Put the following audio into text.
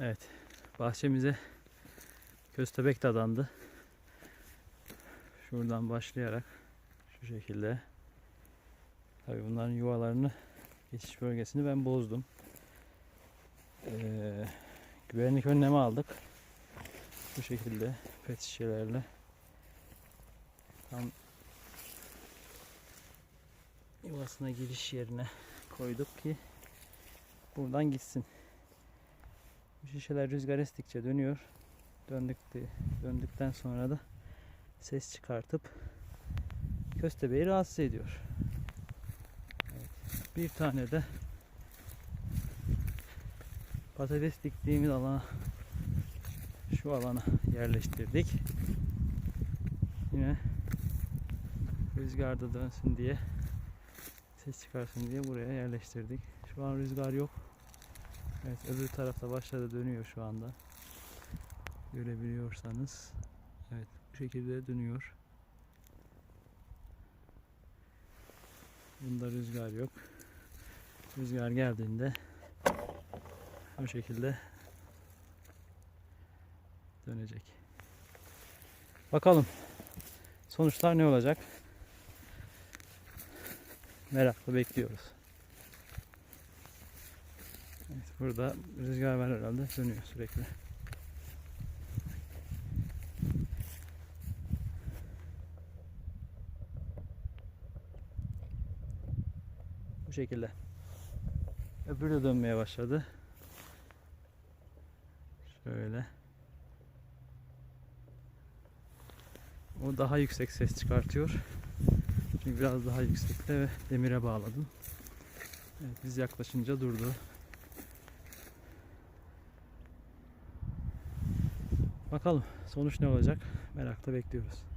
Evet. Bahçemize köstebek dadandı. Şuradan başlayarak şu şekilde. Tabii bunların yuvalarını geçiş bölgesini ben bozdum. Ee, güvenlik önlemi aldık. Bu şekilde pet şişelerle tam yuvasına giriş yerine koyduk ki buradan gitsin. Bu şişeler rüzgar estikçe dönüyor. Döndükte, döndükten sonra da ses çıkartıp köstebeği rahatsız ediyor. Evet. Bir tane de patates diktiğimiz alana şu alana yerleştirdik. Yine rüzgarda dönsün diye ses çıkarsın diye buraya yerleştirdik. Şu an rüzgar yok. Evet öbür tarafta başladı dönüyor şu anda. Görebiliyorsanız. Evet bu şekilde dönüyor. Bunda rüzgar yok. Rüzgar geldiğinde bu şekilde dönecek. Bakalım sonuçlar ne olacak? Merakla bekliyoruz. Evet, burada rüzgar var herhalde dönüyor sürekli. Bu şekilde. Öbürü de dönmeye başladı. Şöyle. O daha yüksek ses çıkartıyor. Çünkü biraz daha yüksekte ve demire bağladım. Evet, biz yaklaşınca durdu. Bakalım sonuç ne olacak? Merakla bekliyoruz.